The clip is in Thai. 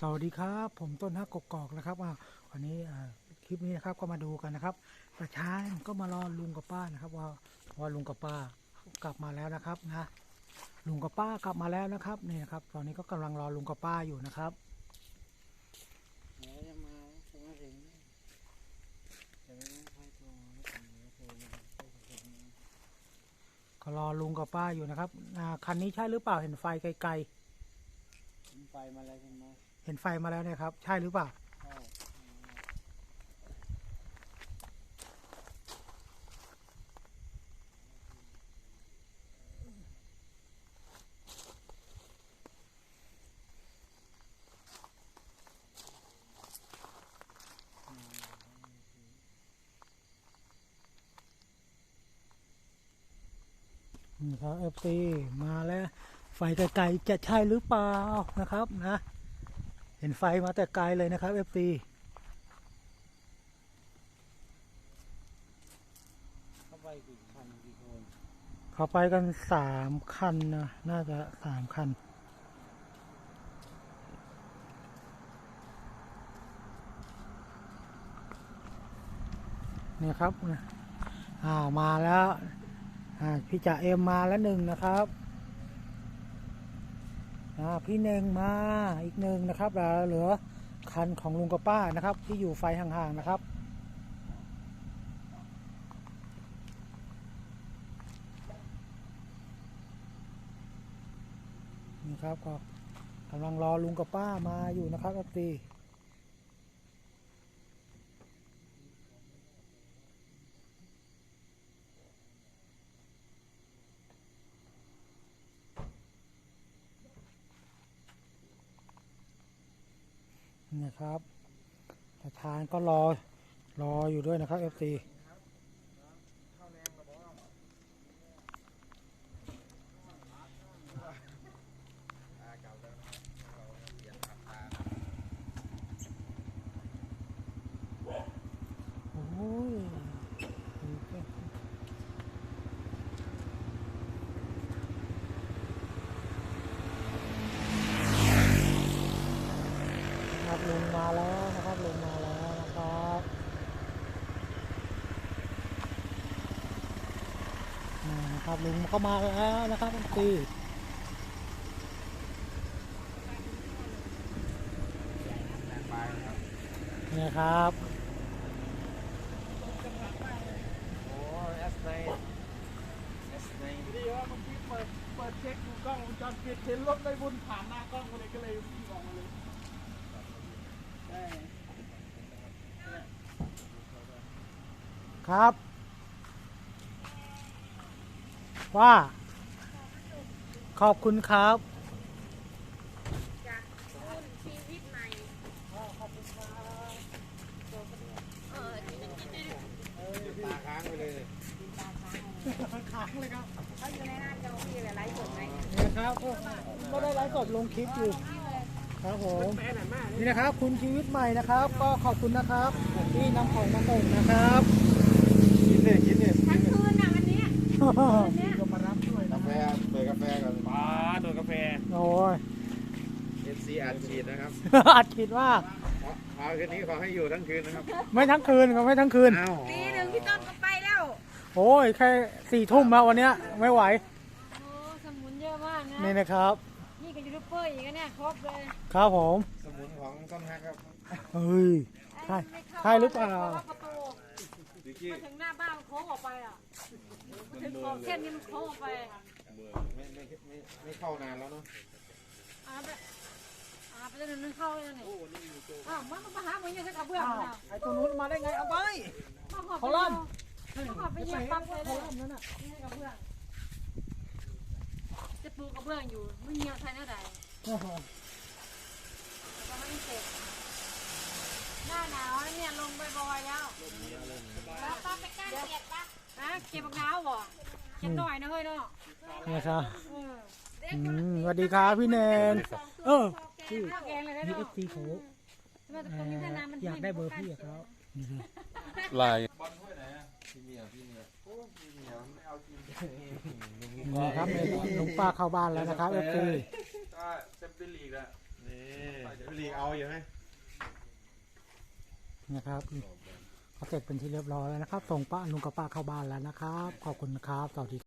สวัสดีครับ ผมต้นฮักกกอกนะครับอ่าวันนี้คลิปนี้นะครับก็มาดูกันนะครับ ประชาชนก็มารอลุงกับป้านะครับ ว่าว่าลุงกับป้ากลับมาแล้วนะครับนะลุงกับป้ากลับมาแล้วนะครับนี่นะครับ ตอนนี้ก็กำลังรอลุงกับป้าอยู่นะครับก็รอลุงกับป้าอยู่นะครับคันนี้ใช่หรือเปล่าเห็นไฟไกลผมไปมาแล้วใช่ไหม เห็นไฟมาแล้วเนะครับ ใช่หรือเปล่านี่ครับเอฟซีมาแล้ว ไฟไกลๆจะใช่หรือเปล่านะครับนะ ห็นไฟมาแต่ไกลเลยนะครับเอฟซีเข้าไปกันกี่คนเขาไปกันสามคันนะน่าจะสามคันนี่ครับอ้าวมาแล้วพี่จ่าเอ็มมาแล้วหนึ่งนะครับ พี่เน่งมาอีกหนึ่งนะครับเหลือคันของลุงกับป้านะครับ ที่อยู่ไฟห่างๆนะครับ นี่ครับก็กำลังรอลุงกับป้ามาอยู่นะครับอตี นะครับ แต่ทานก็รอรออยู่ด้วยนะครับเอฟซีโอ้ยนะครับลุงมาแล้วนะครับลุงมาแล้วนะครับอ่านะ ครับลุงก็มาแล้วนะครับเอฟซีนี่ครับโอ้เอสไนเอสไนดีว่าเมื่อกี้เปิดเปิดเช็คดูกล้องวงจรปิดเห็นรถได้บุญผ่านหน้ากล้องมาเลยก็เลยวิ่งออกมาเลยครับ ว่า ขอบคุณครับ จากรุ่นชีวิตใหม่เออที่มันคิดได้ตาค้างไปเลยค้างเลยครับเขาอยู่ในหน้าจอพี่หลายๆคนไหมนี่ครับก็ได้ไลฟ์สดลงคลิปอยู่ครับผมนี่นะครับ คุณชีวิตใหม่นะครับ ก็ขอบคุณนะครับที่นำของมาส่งนะครับกินเลยกินเลยทั้งคืนน่ะวันนี้วันนี้ แฟก่อนป้าโดนกาแฟโอ้ย เอฟซีอัดฉีดนะครับอัดคิดว่าขอคืนนี้ขอให้อยู่ทั้งคืนนะครับไม่ทั้งคืนก็ไม่ทั้งคืน อ้าวตีหนึ่งพี่ต้นก็ไปแล้ว โอ้ยแค่สี่ทุ่มมาวันเนี้ยไม่ไหว โอ้สมุนเยอะมากนะนี่นะครับ นี่ก็ยูทูบเบอร์อีกนะเนี่ยครบเลยครับผม สมุนของต้นฮักครับเฮ้ย ใช่ไม่เข้าใช่หรือเปล่า พะว่ประตูมาถึงหน้าบ้านมันโค้งออกไปอะมาถึงขอบเส้นนี้มันโค้งออกไป ไม่ไม่ไม่ไม่เข้านานแล้วเนาะอาไปอาไปจนนึงเข้าเลยนี่อ้าวมันมาหามึงยังจะกระเบื้องนะไอ้ตัวนู้นมาได้ไงเอาไป มาหอบเขาล่ำมาหอบไปเหยียบปั๊บเลยเขาล่ำนั่นน่ะนี่กระเบื้องจะปลูกกระเบื้องอยู่ไม่เงียบใช่ไหมใดโอ้โหแต่ก็ไม่เสร็จหน้าหนาวแล้วเนี่ยลงไปบอยแล้วแล้วป้าไปก้านเก็บปะนะเก็บมะนาวบ่เก็บหน่อยนะเฮ้ยเนาะ นี่ครับเอออืมสวัสดีครับพี่เนนเออพี่ข้าวแกงเลยนะมีเนาะเอฟซีเขาทำไมตรงนี้ถ้าน้ำมันอยากได้เบอร์พี่อะครับนี่สิลายพี่เมียพี่เมียโอ้พี่เมียไม่เอาจริงนี่ครับลุงป้าเข้าบ้านแล้วนะครับเอฟซีก็เซฟตี้ลีกอะนี่ลีกเอาอยู่ไหมนะครับเขาเสร็จเป็นที่เรียบร้อยแล้วนะครับ ส่งป้าลุงกับป้าเข้าบ้านแล้วนะครับ ขอบคุณนะครับ สวัสดี